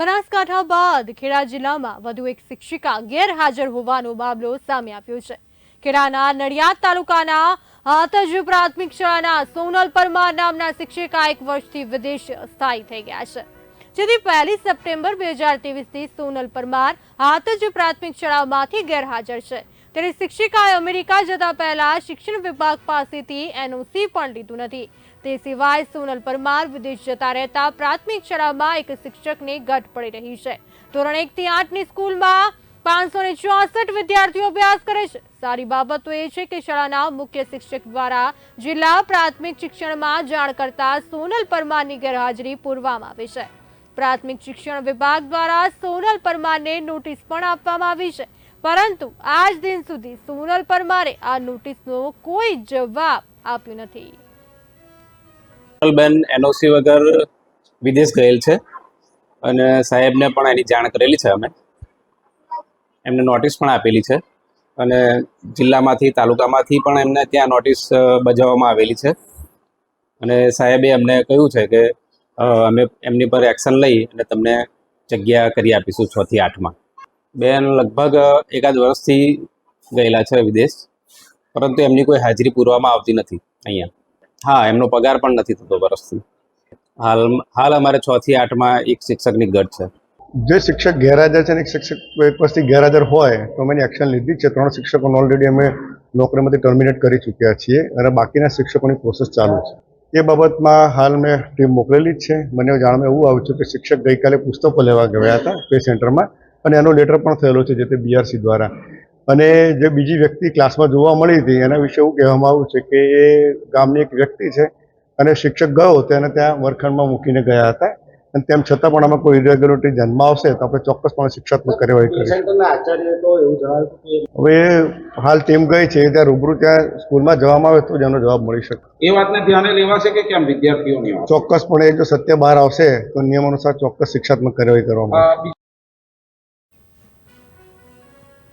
બનાસકાંઠા બાદ ખેડા જિલ્લામાં વધુ એક શિક્ષિકા ગેરહાજર હોવાનો મામલો સામે આવ્યો છે. ખેડાના નડિયાદ તાલુકાના હાથજ પ્રાથમિક શાળાના સોનલ પરમાર નામના શિક્ષિકા એક વર્ષથી વિદેશ સ્થાયી થઈ ગયા છે. જેથી પહેલી સપ્ટેમ્બર બે હજાર ત્રેવીસથી સોનલ પરમાર હાથજ પ્રાથમિક શાળામાંથી ગેરહાજર છે. ત્યારે શિક્ષિકાએ અમેરિકા જતા પહેલા શિક્ષણ વિભાગ પાસેથી એનઓસી પણ લીધું નથી. તે સિવાય સોનલ પરમાર વિદેશ જતા રહેતા પ્રાથમિક શાળામાં એક શિક્ષકની ઘટ પડી રહી છે. ધોરણ એક થી આઠની સ્કૂલમાં પાંચસો ને વિદ્યાર્થીઓ અભ્યાસ કરે છે. સારી બાબત એ છે કે શાળાના મુખ્ય શિક્ષક દ્વારા જિલ્લા પ્રાથમિક શિક્ષણમાં જાણ કરતા સોનલ પરમારની ગેરહાજરી પૂરવામાં આવી છે. પ્રાથમિક શિક્ષણ વિભાગ દ્વારા સોનલ પરમારને નોટિસ પણ આપવામાં આવી છે. પરંતુ આજ દિન સુધી સોનલ પરમારે આ નોટિસનો કોઈ જવાબ આપ્યો નથી. બેન એનઓસી વગર વિદેશ ગયેલ છે અને સાહેબને પણ એની જાણ કરેલી છે અમે. એમને નોટિસ પણ આપેલી છે અને જિલ્લામાંથી, તાલુકામાંથી પણ એમને ત્યાં નોટિસ બજાવવામાં આવેલી છે. અને સાહેબે અમને કહ્યું છે કે અમે એમની પર એક્શન લઈ અને તમને જગ્યા કરી આપીશું છ થી આઠમાં. બેન લગભગ એકાદ વર્ષથી ગયેલા છે વિદેશ, પરંતુ એમની કોઈ હાજરી પૂરવામાં આવતી નથી અહીંયા. હા, એમનો પગાર પણ નથી થતો વર્ષથી. હાલ હાલ અમારે છ થી આઠમાં એક શિક્ષકની ગઢ છે. જે શિક્ષક ગેરહાજર છે અને એક શિક્ષક એક વર્ષથી ગેરહાજર હોય, તો અમે એક્શન લીધી છે. ત્રણ શિક્ષકોને ઓલરેડી અમે નોકરીમાંથી ટર્મિનેટ કરી ચૂક્યા છીએ અને બાકીના શિક્ષકોની પ્રોસેસ ચાલુ છે. એ બાબતમાં હાલ મેં ટીમ મોકલેલી જ છે. મને જાણવા એવું આવ્યું છે કે શિક્ષક ગઈકાલે પુસ્તકો લેવા ગયા હતા પે સેન્ટરમાં અને એનો લેટર પણ થયેલો છે જે તે બીઆરસી દ્વારા. અને જે બીજી વ્યક્તિ ક્લાસમાં જોવા મળી હતી એના વિશે એવું કહેવામાં આવ્યું છે કે એ ગામની એક વ્યક્તિ છે અને શિક્ષક ગયો તેને ત્યાં વર્ગખંડમાં મૂકીને ગયા હતા. અને તેમ છતાં પણ આમાં કોઈ ઇરેગ્યુલરિટી ધ્યાનમાં આવશે તો આપણે ચોક્કસપણે શિક્ષાત્મક કાર્યવાહી કરીશું. સેન્ટરના આચાર્ય તો એવું જણાવ્યું કે હવે હાલ ટીમ ગઈ છે ત્યાં રૂબરૂ ત્યાં સ્કૂલમાં જવામાં આવે તો જ એનો જવાબ મળી શકે. એ વાતને ધ્યાને લેવાશે કે કેમ વિદ્યાર્થીઓની ચોક્કસપણે જો સત્ય બહાર આવશે તો નિયમ અનુસાર ચોક્કસ શિક્ષાત્મક કાર્યવાહી કરવામાં આવે